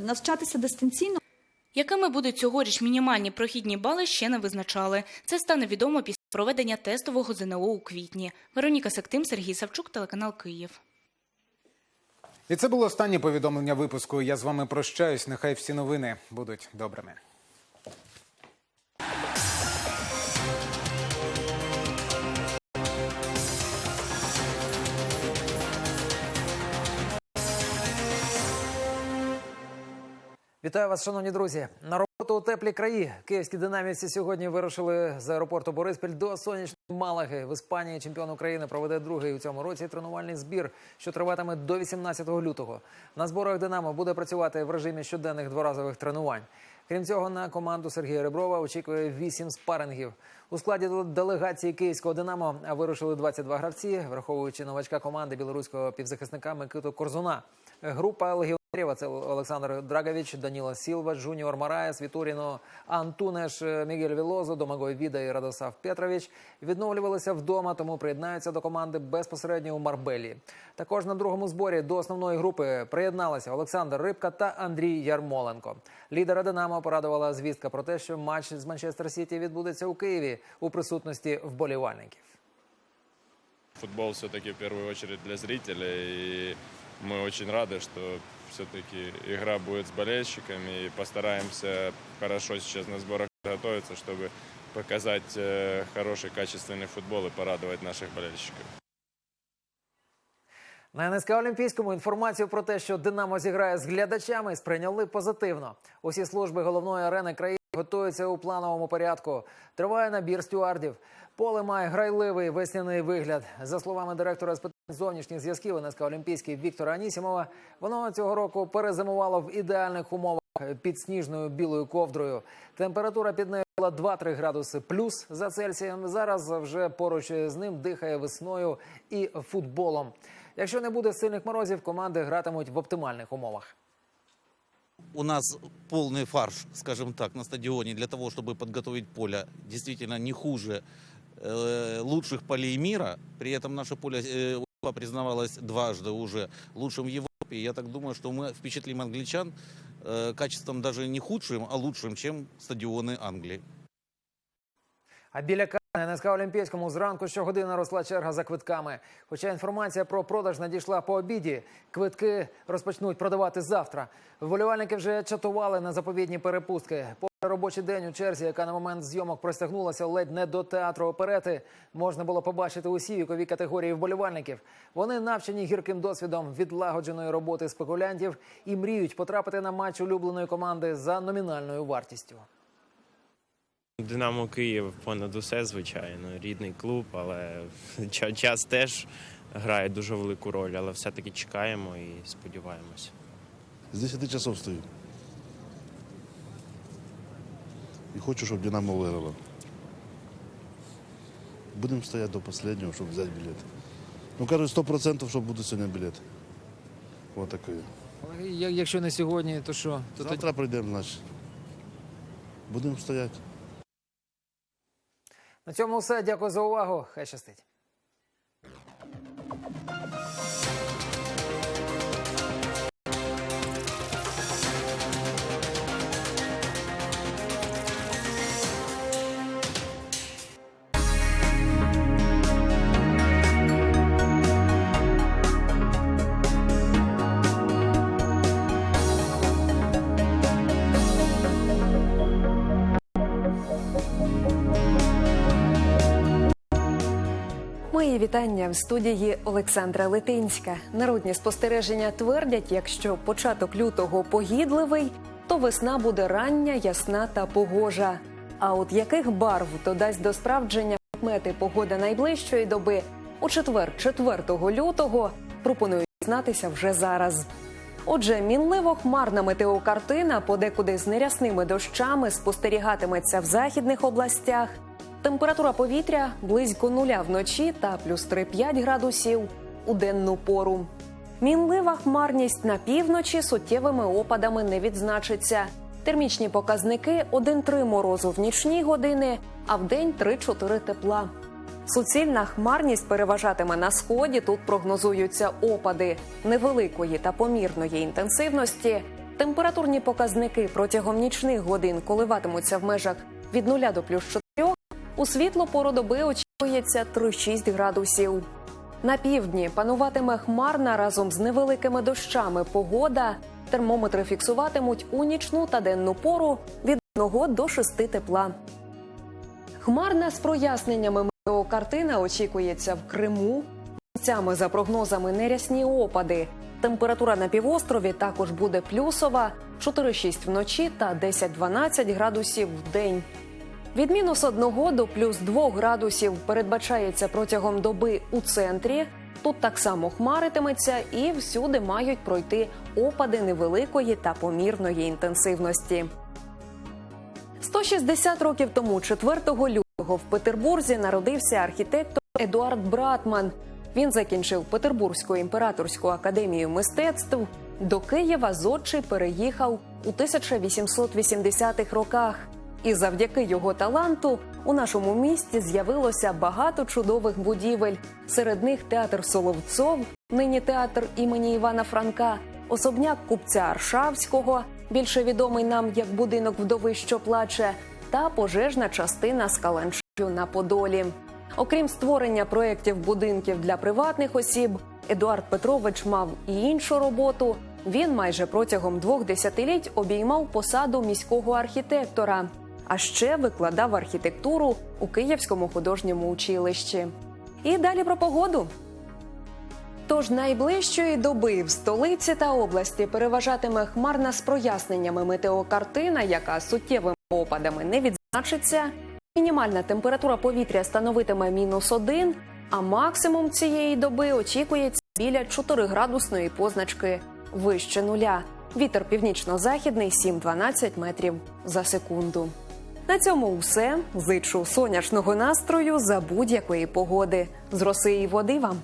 навчатися дистанційно. Якими будуть цьогоріч мінімальні прохідні бали, ще не визначали. Це стане відомо після проведення тестового ЗНО у квітні. Вероніка Сектим, Сергій Савчук, телеканал Київ. І це було останнє повідомлення випуску. Я з вами прощаюсь. Нехай всі новини будуть добрими. Вітаю вас, шановні друзі. На роботу у теплі краї. Київські динамівці сьогодні вирушили з аеропорту Бориспіль до сонячної Малаги. В Іспанії чемпіон України проведе другий у цьому році тренувальний збір, що триватиме до 18 лютого. На зборах Динамо буде працювати в режимі щоденних дворазових тренувань. Крім цього, на команду Сергія Реброва очікує вісім спарингів. У складі делегації київського Динамо вирушили 22 гравці, враховуючи новачка команди білоруського півзахисника Микиту Корзуна. Група легіонерів – це Олександр Драгович, Даніла Сілва, Жуніор Мараєс, Вітуріно Антунеш, Мігель Вілозо, Домагой Віда і Радослав Петрович відновлювалися вдома, тому приєднаються до команди безпосередньо у Марбелі. Також на другому зборі до основної групи приєдналися Олександр Рибка та Андрій Ярмоленко. Лідера Динамо порадувала звістка про те, що матч з Манчестер Сіті відбудеться у Києві у присутності вболівальників. Футбол все-таки в первую очередь для зрителей. И мы очень рады, что все-таки игра будет с болельщиками. И постараемся хорошо сейчас на сборах готовиться, чтобы показать э, хороший, качественный футбол и порадовать наших болельщиков. На НСК Олімпійському інформацію про те, що Динамо зіграє з глядачами, сприйняли позитивно. Усі служби головної арени країни готуються у плановому порядку. Триває набір стюардів. Поле має грайливий весняний вигляд. За словами директора з питань зовнішніх зв'язків НСК Олімпійський Віктора Анісімова, воно цього року перезимувало в ідеальних умовах під сніжною білою ковдрою. Температура під нею була 2-3 градуси плюс за Цельсієм. Зараз вже поруч з ним дихає весною і футболом. Якщо не буде сильних морозів, команди гратимуть в оптимальних умовах. У нас полный фарш, скажем так, на стадионе для того, чтобы подготовить поле действительно не хуже э, лучших полей мира. При этом наше поле UEFA признавалось дважды уже лучшим в Европе. Я так думаю, что мы впечатлим англичан э, качеством даже не худшим, а лучшим, чем стадионы Англии. А на НСК Олімпійському зранку щогодини росла черга за квитками. Хоча інформація про продаж надійшла по обіді, квитки розпочнуть продавати завтра. Вболівальники вже чатували на заповідні перепустки. Попри робочий день у черзі, яка на момент зйомок простягнулася ледь не до театру оперети, можна було побачити усі вікові категорії вболівальників. Вони навчені гірким досвідом відлагодженої роботи спекулянтів і мріють потрапити на матч улюбленої команди за номінальною вартістю. Динамо Київ понад усе, звичайно, рідний клуб, але ча- час теж грає дуже велику роль, але все-таки чекаємо і сподіваємося. С 10 часов стою. И хочу, чтобы Динамо выиграла. Будем стоять до последнего, чтобы взять билет. Ну, кажуть, 100%, що буде сьогодні білет. Вот такий. Якщо не сьогодні, то що? Завтра прийдемо, значить. Будемо стояти. На цьому все. Дякую за увагу. Хай щастить. Мої вітання в студії Олександра Литинська. Народні спостереження твердять, якщо початок лютого погідливий, то весна буде рання, ясна та погожа. А от яких барв додасть до справдження мети погода найближчої доби у четвер, 4 лютого, пропоную дізнатися вже зараз. Отже, мінливо хмарна метеокартина подекуди з нерясними дощами спостерігатиметься в західних областях. Температура повітря близько нуля вночі та плюс 3-5 градусів у денну пору. Мінлива хмарність на півночі суттєвими опадами не відзначиться. Термічні показники 1-3 морозу в нічні години, а в день 3-4 тепла. Суцільна хмарність переважатиме на сході. Тут прогнозуються опади невеликої та помірної інтенсивності. Температурні показники протягом нічних годин коливатимуться в межах від 0 до плюс 4, у світло пору доби очікується 3-6 градусів. На півдні пануватиме хмарна разом з невеликими дощами погода. Термометри фіксуватимуть у нічну та денну пору від 1 до 6 тепла. Хмарна з проясненнями метеокартина очікується в Криму. Місцями за прогнозами нерясні опади. Температура на півострові також буде плюсова 4-6 вночі та 10-12 градусів в день. Від мінус 1 до плюс 2 градусів передбачається протягом доби у центрі. Тут так само хмаритиметься і всюди мають пройти опади невеликої та помірної інтенсивності. 160 років тому, 4 лютого, в Петербурзі народився архітектор Едуард Братман. Він закінчив Петербурзьку імператорську академію мистецтв. До Києва зодчий переїхав у 1880-х роках. І завдяки його таланту у нашому місті з'явилося багато чудових будівель. Серед них театр Соловцов, нині театр імені Івана Франка, особняк купця Аршавського, більше відомий нам як будинок вдови, що плаче, та пожежна частина Скаланчу на Подолі. Окрім створення проєктів будинків для приватних осіб, Едуард Петрович мав і іншу роботу. Він майже протягом двох десятиліть обіймав посаду міського архітектора, а ще викладав архітектуру у Київському художньому училищі. І далі про погоду. Тож найближчої доби в столиці та області переважатиме хмарна з проясненнями метеокартина, яка суттєвими опадами не відзначиться. Мінімальна температура повітря становитиме мінус один, а максимум цієї доби очікується біля 4 градусної позначки вище нуля. Вітер північно-західний 7-12 метрів за секунду. На цьому все. Зичу сонячного настрою за будь-якої погоди. З роси і води вам.